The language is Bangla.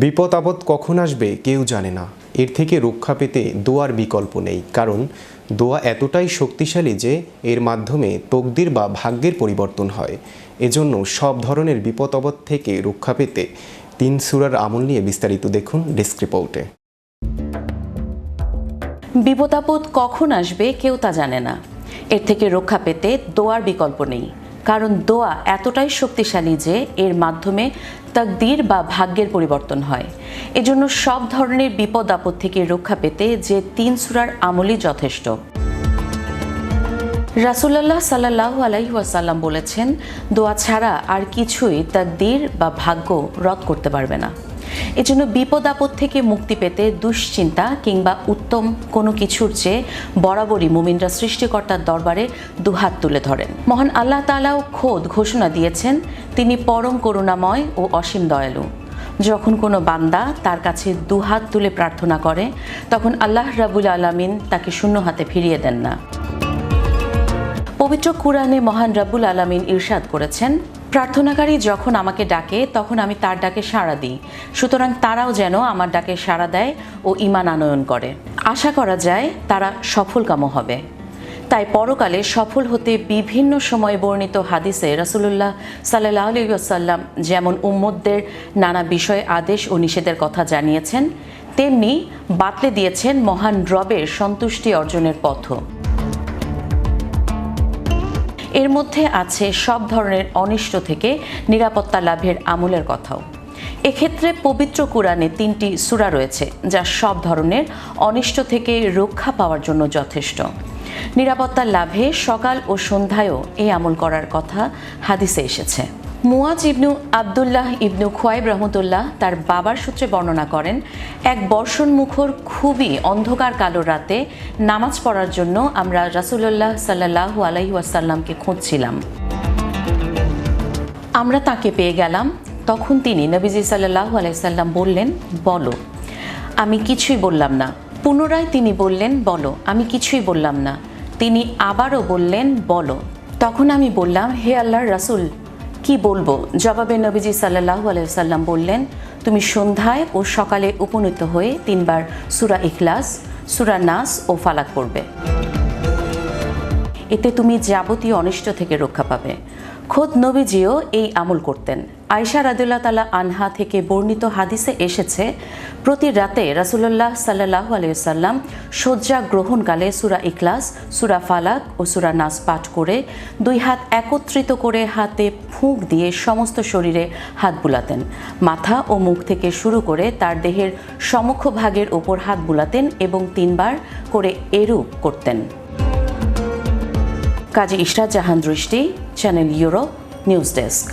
বিপদ আপদ কখন আসবে কেউ জানে না। এর থেকে রক্ষা পেতে দোয়ার বিকল্প নেই, কারণ দোয়া এতটাই শক্তিশালী যে এর মাধ্যমে তকদির বা ভাগ্যের পরিবর্তন হয়। এজন্য সব ধরনের বিপদ আপদ থেকে রক্ষা পেতে তিন সুরার আমল নিয়ে বিস্তারিত দেখুন ডেস্ক রিপোর্টে। বিপদাপদ কখন আসবে কেউ তা জানে না। এর থেকে রক্ষা পেতে দোয়ার বিকল্প নেই। কারণ দোয়া এতটাই শক্তিশালী যে এর মাধ্যমে তাকদির বা ভাগ্যের পরিবর্তন হয়। এজন্য সব ধরনের বিপদ আপদ থেকে রক্ষা পেতে যে তিন সুরার আমলই যথেষ্ট। রাসুলাল্লাহ সাল্লাহ আলাইসাল্লাম বলেছেন, দোয়া ছাড়া আর কিছুই তাকদির বা ভাগ্য রদ করতে পারবে না। এজন্য বিপদ আপদ থেকে মুক্তি পেতে দুশ্চিন্তা কিংবা উত্তম কোনো কিছুর চেয়ে বরাবরই মুমিনরা সৃষ্টিকর্তার দরবারে দুহাত তুলে ধরেন। মহান আল্লাহ তালাও খোদ ঘোষণা দিয়েছেন, তিনি পরম করুণাময় ও অসীম দয়ালু। যখন কোনো বান্দা তার কাছে দুহাত তুলে প্রার্থনা করে, তখন আল্লাহ রাবুল আলামিন তাকে শূন্য হাতে ফিরিয়ে দেন না। পবিত্র কুরআনে মহান রাবুল আলামিন ইরশাদ করেছেন প্রার্থনাকারী যখন আমাকে ডাকে, তখন আমি তার ডাকে সাড়া দিই। সুতরাং তারাও যেন আমার ডাকে সাড়া দেয় ও ইমান আনয়ন করে। আশা করা যায় তারা সফলকামও হবে। তাই পরকালে সফল হতে বিভিন্ন সময়ে বর্ণিত হাদিসে রাসুলুল্লাহ সাল্লাহ যেমন উম্মদদের নানা বিষয়ে আদেশ ও নিষেধের কথা জানিয়েছেন, তেমনি বাতলে দিয়েছেন মহান রবের সন্তুষ্টি অর্জনের পথও। এর মধ্যে আছে সব ধরনের অনিষ্ট থেকে নিরাপত্তা লাভের আমলের কথাও। এক্ষেত্রে পবিত্র কোরআনে তিনটি সুরা রয়েছে, যা সব ধরনের অনিষ্ট থেকে রক্ষা পাওয়ার জন্য যথেষ্ট। নিরাপত্তা লাভে সকাল ও সন্ধ্যায়ও এই আমল করার কথা হাদিসে এসেছে। মুয়াজ ইবনু আবদুল্লাহ ইবনু খোয়াইব রহমতুল্লাহ তার বাবার সূত্রে বর্ণনা করেন, এক বর্ষণ মুখর খুবই অন্ধকার কালো রাতে নামাজ পড়ার জন্য আমরা রাসুল্লাহ সাল্লাহ আলাইহি ওয়াসাল্লামকে খুঁজছিলাম। আমরা তাকে পেয়ে গেলাম। তখন তিনি নবীজি সাল্লাহ আলাইসাল্লাম বললেন, বলো। আমি কিছুই বললাম না। পুনরায় তিনি বললেন, বলো। আমি কিছুই বললাম না। তিনি আবারও বললেন, বলো। তখন আমি বললাম, হে আল্লাহর রাসূল কি বলব? জবাবে নবীজি সাল্লাহ আলাইসাল্লাম বললেন, তুমি সন্ধ্যায় ও সকালে উপনীত হয়ে তিনবার সুরা ইখলাস, সুরা নাস ও ফালাক পড়বে। এতে তুমি যাবতীয় অনিষ্ট থেকে রক্ষা পাবে। খোদ নবীজিও এই আমল করতেন। আয়সা রাদুল্লাহ তালা আনহা থেকে বর্ণিত হাদিসে এসেছে, প্রতি রাতে রাসুল্লাহ সাল্লাহ আলিয়াল্লাম শয্যা গ্রহণকালে সুরা ইখলাস, সুরা ফালাক ও সুরা নাস পাঠ করে দুই হাত একত্রিত করে হাতে ফুঁক দিয়ে সমস্ত শরীরে হাত বুলাতেন। মাথা ও মুখ থেকে শুরু করে তার দেহের সমক্ষ ভাগের ওপর হাত বুলাতেন এবং তিনবার করে এরূপ করতেন। কাজী ইশরাত জাহান দৃষ্টি চ্যানেল ইউরোপ নিউজ ডেস্ক।